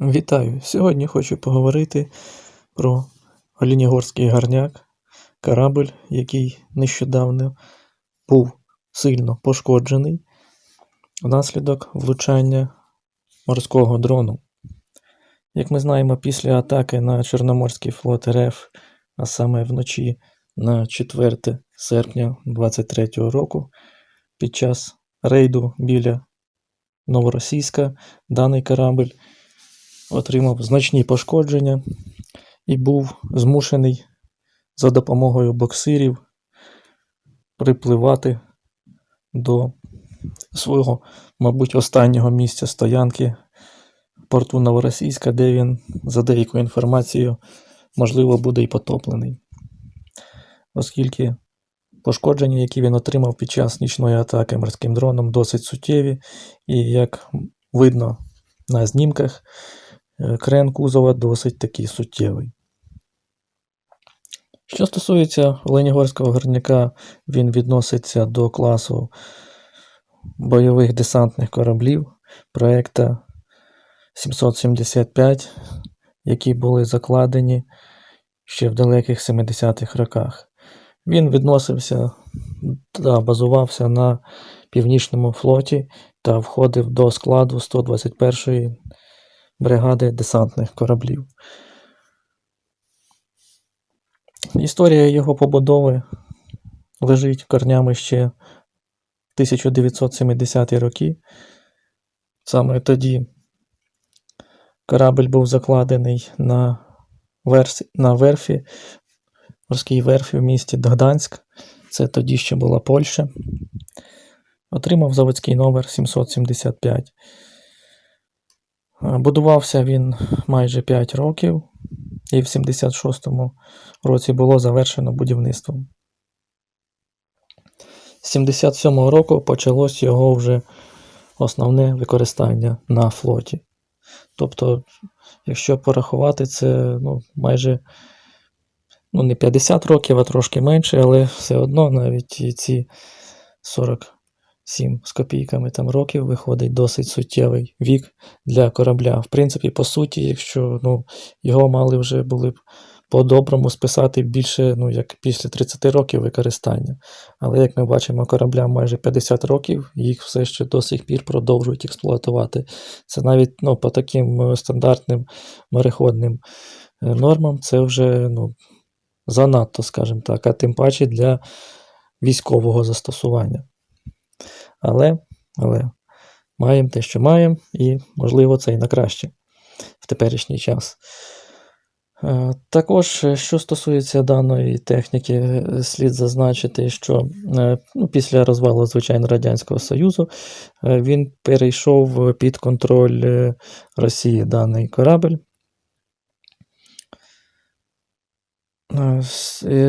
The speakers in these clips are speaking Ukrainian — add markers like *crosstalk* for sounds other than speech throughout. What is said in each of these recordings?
Вітаю! Сьогодні хочу поговорити про Олінігорський гарняк, корабль, який нещодавно був сильно пошкоджений внаслідок влучання морського дрону. Як ми знаємо, після атаки на Чорноморський флот РФ, а саме вночі на 4 серпня 2023 року, під час рейду біля Новоросійська даний корабль отримав значні пошкодження і був змушений за допомогою боксирів припливати до свого, мабуть, останнього місця стоянки порту Новоросійська, де він, за деякою інформацією, можливо, буде і потоплений. Оскільки пошкодження, які він отримав під час нічної атаки морським дроном, досить суттєві, і як видно на знімках, Крен кузова досить такий суттєвий. Що стосується Ленігорського горняка, він відноситься до класу бойових десантних кораблів проекта 775, які були закладені ще в далеких 70-х роках. Він відносився та базувався на Північному флоті та входив до складу 121-ї бригади десантних кораблів. Історія його побудови лежить корнями ще 1970-ті роки. Саме тоді корабль був закладений на версі, на верфі, морській верфі в місті Гданськ. Це тоді ще була Польща. Отримав заводський номер 775. Будувався він майже 5 років, і в 76-му році було завершено будівництво. З 77-го року почалось його вже основне використання на флоті. Тобто, якщо порахувати, це ну, майже ну, не 50 років, а трошки менше, але все одно навіть ці 40 7 з копійками там років виходить досить суттєвий вік для корабля. В принципі, по суті, якщо ну, його мали вже були б по-доброму списати більше, ну, як після 30 років використання. Але як ми бачимо, кораблям майже 50 років, їх все ще до сих пір продовжують експлуатувати. Це навіть ну, по таким е, стандартним мореходним е, нормам, це вже ну, занадто, скажімо так, а тим паче для військового застосування. Але але маємо те, що маємо, і, можливо, це і на краще в теперішній час. Е, також, е, що стосується даної техніки, е, слід зазначити, що ну, після розвалу, звичайно, Радянського Союзу він перейшов під контроль Росії даний корабль.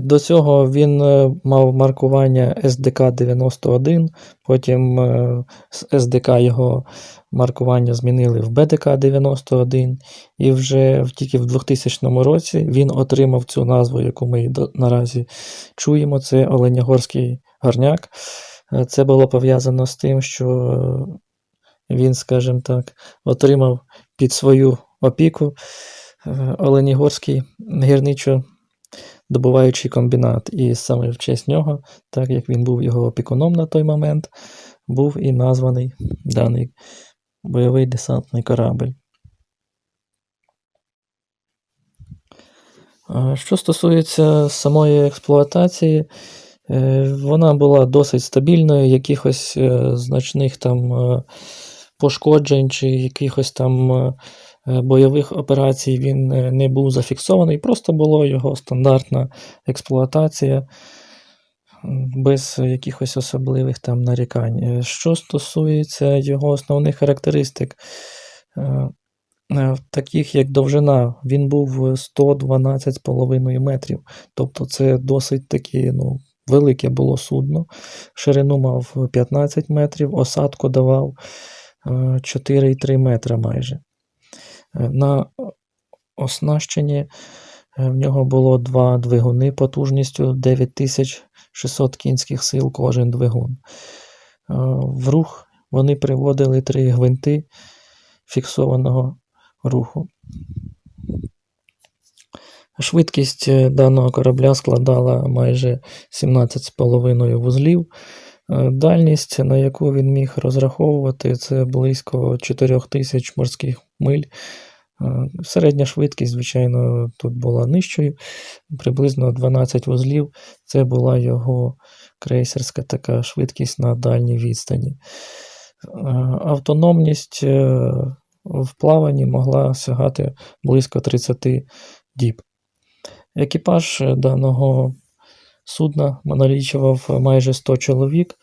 До цього він е, мав маркування SDK91, потім е, з SDK його маркування змінили в BDK91, і вже тільки в 2000 році він отримав цю назву, яку ми наразі чуємо. Це Оленягорський горняк. Це було пов'язано з тим, що він, скажімо так, отримав під свою опіку Оленігорський гірничо добуваючий комбінат. І саме в честь нього, так як він був його опікуном на той момент, був і названий даний бойовий десантний корабль. Що стосується самої експлуатації, е, вона була досить стабільною, якихось е, значних там е, пошкоджень чи якихось там бойових операцій він е, не був зафіксований, просто була його стандартна експлуатація без якихось особливих там нарікань. Е, що стосується його основних характеристик, таких як довжина, він був 112,5 метрів. Тобто це досить таки ну, велике було судно. Ширину мав 15 метрів, осадку давав 4,3 метра майже. Е, на оснащенні е, в нього було два двигуни потужністю 9600 кінських сил кожен двигун. Е, в рух вони приводили три гвинти фіксованого руху. Швидкість даного корабля складала майже 17,5 вузлів. Дальність, на яку він міг розраховувати, це близько 4000 морських миль. Е, Середня швидкість, звичайно, тут була нижчою, приблизно 12 вузлів. Це була його крейсерська така швидкість на дальній відстані. Е, Автономність е, в плаванні могла сягати близько 30 діб. Екіпаж даного судна налічував майже 100 чоловік.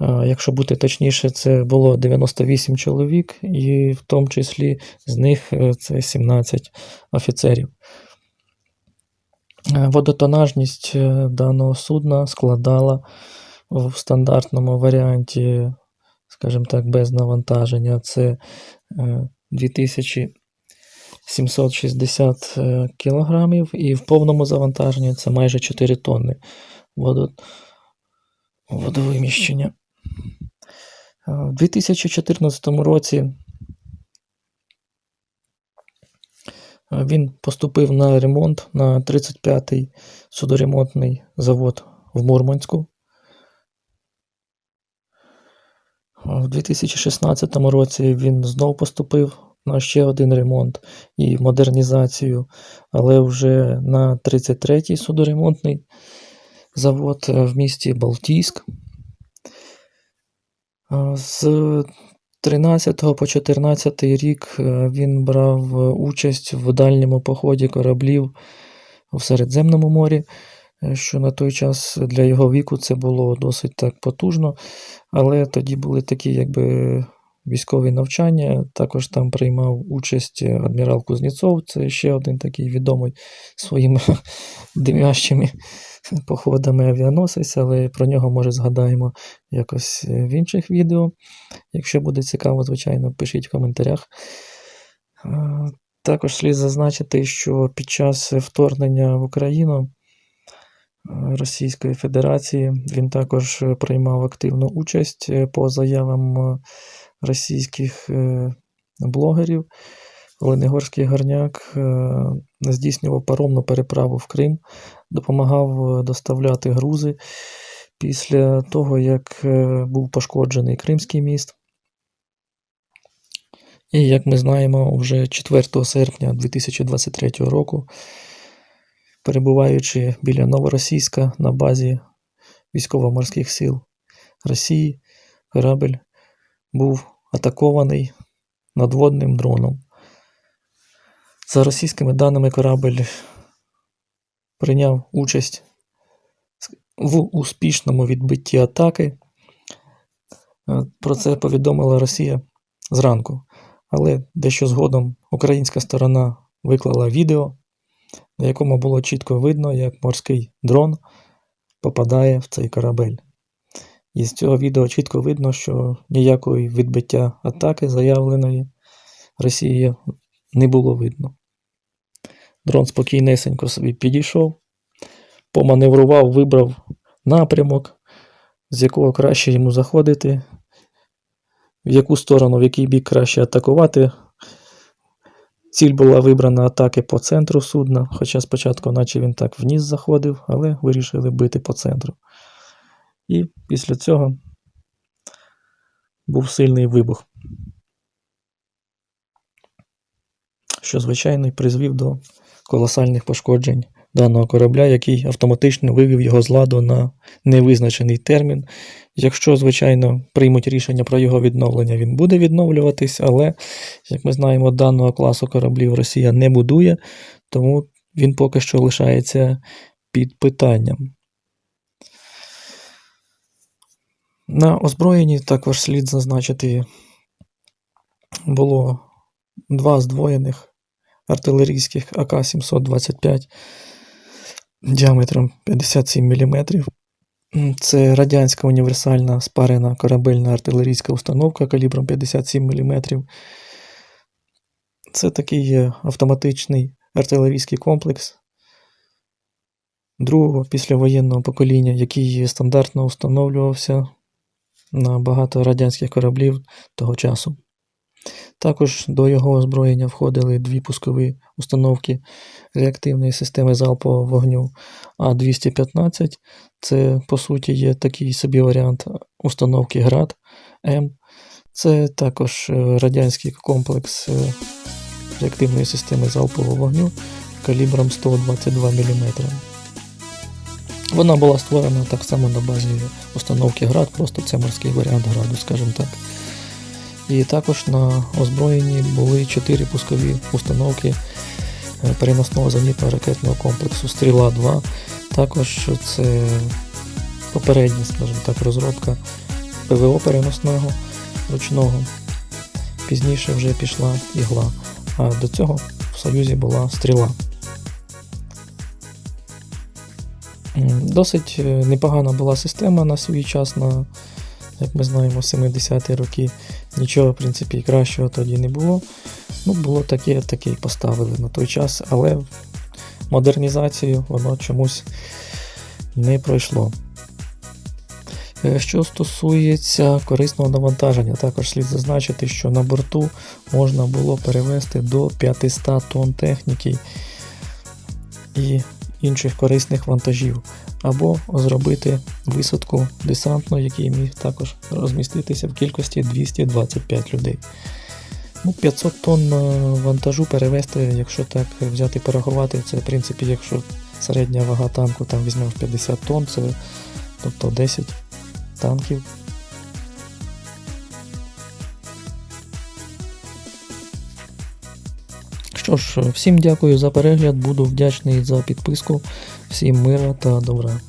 Якщо бути точніше, це було 98 чоловік, і в тому числі з них е, це 17 офіцерів. Е, Водотонажність е, даного судна складала в стандартному варіанті, скажімо так, без навантаження. Це е, 2760 е, кілограмів, і в повному завантаженні це майже 4 тонни водовиміщення. Е, У 2014 році е, він поступив на ремонт на 35-й судоремонтний завод в Мурманську. У 2016 році він знов поступив на ще один ремонт і модернізацію, але вже на 33-й судоремонтний завод е, в місті Балтійськ. Е, З 13 по 14 рік е, він брав е, участь в дальньому поході кораблів в Середземному морі, що на той час для його віку це було досить так потужно, але тоді були такі якби військові навчання. Також там приймав участь е, адмірал Кузнєцов, це ще один такий відомий своїми *laughs* димящими *laughs* походами авіаносець, але про нього може згадаємо якось е, в інших відео. Якщо буде цікаво, звичайно, пишіть в коментарях. Також слід зазначити, що під час вторгнення в Україну е, Російської Федерації він також приймав активну участь по заявам російських е, блогерів. Оленегорський горняк е, здійснював паромну переправу в Крим, допомагав е, доставляти грузи після того, як був пошкоджений Кримський міст. І як ми знаємо, вже 4 серпня 2023 року, перебуваючи біля Новоросійська на базі військово-морських сил Росії, корабель був атакований надводним дроном. За російськими даними, корабель прийняв участь в успішному відбитті атаки. Е, Про це повідомила Росія зранку. Але дещо згодом українська сторона виклала відео, на якому було чітко видно, як морський дрон попадає в цей корабель. І з цього відео чітко видно, що ніякої відбиття атаки заявленої Росією не було видно. Дрон спокійнесенько собі підійшов, поманеврував, вибрав напрямок, з якого краще йому заходити, в яку сторону, в який бік краще атакувати. Ціль була вибрана атаки по центру судна, хоча спочатку, наче він так вниз заходив, але вирішили бити по центру. І після цього був сильний вибух, що, звичайно, призвів до колосальних пошкоджень даного корабля, який автоматично вивів його з ладу на невизначений термін. Якщо, звичайно, приймуть рішення про його відновлення, він буде відновлюватись, але, як ми знаємо, даного класу кораблів Росія не будує, тому він поки що лишається під питанням. На озброєнні також слід зазначити, було два здвоєних артилерійських АК-725 діаметром 57 мм. Це радянська універсальна спарена корабельна артилерійська установка калібром 57 мм. Це такий автоматичний артилерійський комплекс другого післявоєнного покоління, який стандартно встановлювався на багато радянських кораблів того часу. Також до його озброєння входили дві пускові установки реактивної системи залпового вогню А215. Це, по суті, є такий собі варіант установки ГРАД М. Це також е, радянський комплекс е, реактивної системи залпового вогню калібром 122 мм. Вона була створена так само на базі установки ГРАД, просто це морський варіант граду, скажімо так. І також на озброєнні були 4 пускові установки е, переносного зенітно ракетного комплексу Стріла 2. Також це попередня, скажімо так, розробка ПВО переносного ручного. Пізніше вже пішла ігла. А до цього в Союзі була стріла. Досить е, непогана була система на свій час, на, як ми знаємо, 70-ті роки. Нічого, в принципі, кращого тоді не було. Ну, було таке, таке і поставили на той час, але модернізацію воно чомусь не пройшло. Е, Що стосується корисного навантаження, також слід зазначити, що на борту можна було перевезти до 500 тонн техніки і інших корисних вантажів, або зробити висадку десантну, який міг також розміститися в кількості 225 людей. Ну, 500 тонн е, вантажу перевезти, якщо так взяти порахувати, це в принципі, якщо середня вага танку там візьмемо 50 тонн, це тобто 10 танків. Що ж, всім дякую за перегляд, буду вдячний за підписку. Всім мира та добра.